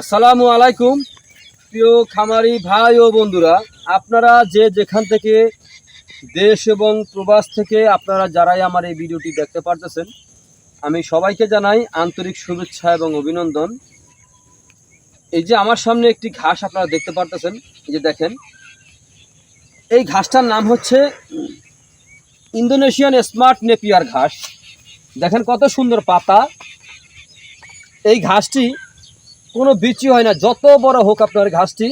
আসসালামু আলাইকুম। প্রিয় খামারি ভাই ও বন্ধুরা, আপনারা যে যেখান থেকে দেশ এবং প্রবাস থেকে আপনারা যারাই আমার এই ভিডিওটি দেখতে পারতেছেন, আমি সবাইকে জানাই আন্তরিক শুভেচ্ছা এবং অভিনন্দন। এই যে আমার সামনে একটি ঘাস আপনারা দেখতে পারতেছেন, এই যে দেখেন। এই ঘাসটার নাম হচ্ছে ইন্দোনেশিয়ান স্মার্ট নেপিয়ার ঘাস। দেখেন কত সুন্দর পাতা। এই ঘাসটি কোনো বিচি হয় না। যত বড় হোক আপনার ঘাসটি,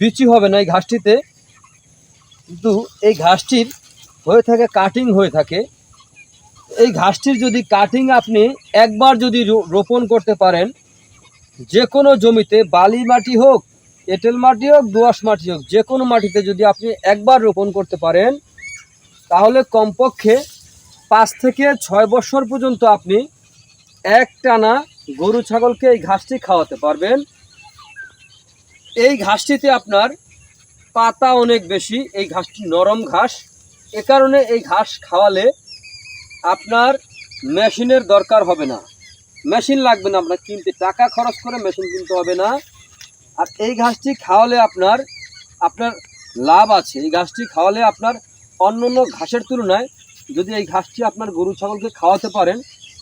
বিচি হবে না এই ঘাসটিতে। কিন্তু এই ঘাসটির হয়ে থাকে কাটিং হয়ে থাকে। এই ঘাসটির যদি কাটিং আপনি একবার যদি রোপণ করতে পারেন, যে কোনো জমিতে বালি মাটি হোক, এঁটেল মাটি হোক দোআঁশ মাটি হোক, যে কোনো মাটিতে যদি আপনি একবার রোপণ করতে পারেন, তাহলে কমপক্ষে পাঁচ থেকে ছয় বছর পর্যন্ত আপনি এক টানা গরু, ছাগলকে এই ঘাসটি খাওয়াতে পারবেন। এই ঘাসটিতে আপনার পাতা অনেক বেশি, এই ঘাসটি নরম ঘাস। এ কারণে এই ঘাস খাওয়ালে আপনার মেশিনের দরকার হবে না। মেশিন লাগবে না আপনার কিনতে, টাকা খরচ করে মেশিন কিনতে হবে না। আর এই ঘাসটি খাওয়ালে আপনার আপনার লাভ আছে। এই ঘাসটি খাওয়ালে আপনার অন্য অন্য ঘাসের তুলনায় যদি এই ঘাসটি আপনার গরু, ছাগলকে খাওয়াতে পারেন,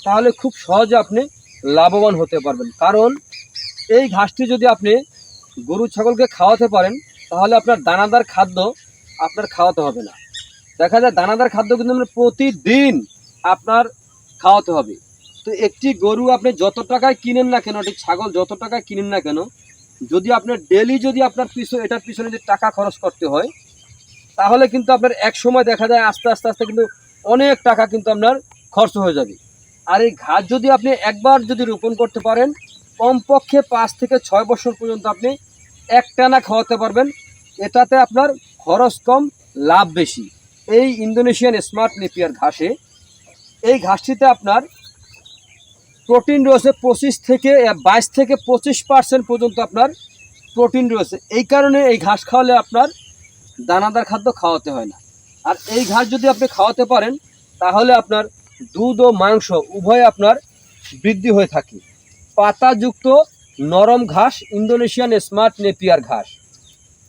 তাহলে খুব সহজে আপনি লাভবান হতে পারবেন। কারণ এই ঘাসটি যদি আপনি গরু, ছাগলকে খাওয়াতে পারেন, তাহলে আপনার দানাদার খাদ্য আপনার খাওয়াতে হবে না। দেখা যায় দানাদার খাদ্য কিন্তু আমরা প্রতিদিন আপনার খাওয়াতে হবে। তো একটি গরু আপনি যত টাকায় কিনেন না কেন, একটি ছাগল যত টাকায় কিনেন না কেন, যদি আপনার ডেলি যদি আপনার পিছনে, এটার পিছনে যদি টাকা খরচ করতে হয়, তাহলে কিন্তু আপনার এক সময় দেখা যায় আস্তে আস্তে আস্তে কিন্তু অনেক টাকা কিন্তু আপনার খরচ হয়ে যাবে। আর এই ঘাস যদি আপনি একবার যদি রোপণ করতে পারেন, কমপক্ষে পাঁচ থেকে ছয় বছর পর্যন্ত আপনি একটানা খাওয়াতে পারবেন। এটাতে আপনার খরচ কম, লাভ বেশি। এই ইন্দোনেশিয়ান স্মার্ট নেপিয়ার ঘাসে, এই ঘাসটিতে আপনার প্রোটিন রয়েছে পঁচিশ থেকে বাইশ থেকে পঁচিশ পার্সেন্ট পর্যন্ত আপনার প্রোটিন রয়েছে। এই কারণে এই ঘাস খাওয়ালে আপনার দানাদার খাদ্য খাওয়াতে হয় না। আর এই ঘাস যদি আপনি খাওয়াতে পারেন, তাহলে আপনার দুধ ও মাংস উভয় আপনার বৃদ্ধি হয়ে থাকে। পাতাযুক্ত নরম ঘাস, ইন্দোনেশিয়ান স্মার্ট নেপিয়ার ঘাস।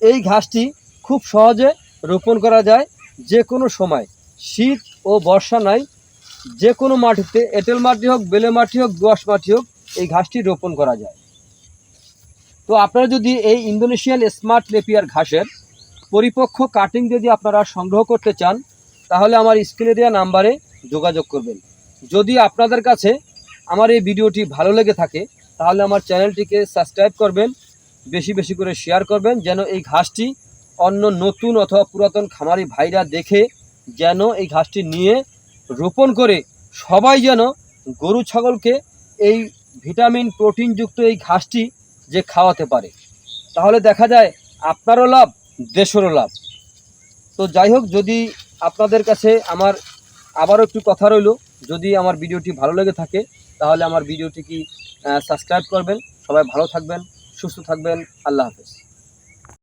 এই ঘাসটি খুব সহজে রোপণ করা যায় যে কোনো সময়। শীত ও বর্ষা নাই যে কোনো মাটিতে, এঁটেল মাটি হোক, বেলে মাটি হোক দোআঁশ মাটি হোক, এই ঘাসটি রোপণ করা যায়। তো আপনারা যদি এই ইন্দোনেশিয়ান স্মার্ট নেপিয়ার ঘাসের পরিপক্ক কাটিং যদি আপনারা সংগ্রহ করতে চান, তাহলে আমার স্ক্রিনে দেওয়া নাম্বারে যোগাযোগ করবেন। যদি আপনাদের কাছে আমার এই ভিডিওটি ভালো লেগে থাকে, তাহলে আমার চ্যানেলটিকে সাবস্ক্রাইব করবেন, বেশি বেশি করে শেয়ার করবেন, যেন এই ঘাসটি অন্য নতুন অথবা পুরাতন খামারি ভাইরা দেখে যেন এই ঘাসটি নিয়ে রোপণ করে সবাই যেন গরু, ছাগলকে এই ভিটামিন প্রোটিনযুক্ত এই ঘাসটি যে খাওয়াতে পারে। তাহলে দেখা যায় আপনারও লাভ, দেশেরও লাভ। তো যাই হোক, যদি আপনাদের কাছে আমার আবারও একটু কথা রইল। যদি আমার ভিডিওটি ভালো লেগে থাকে, তাহলে আমার ভিডিওটি কি সাবস্ক্রাইব করবেন। সবাই ভালো থাকবেন, সুস্থ থাকবেন। আল্লাহ হাফেজ।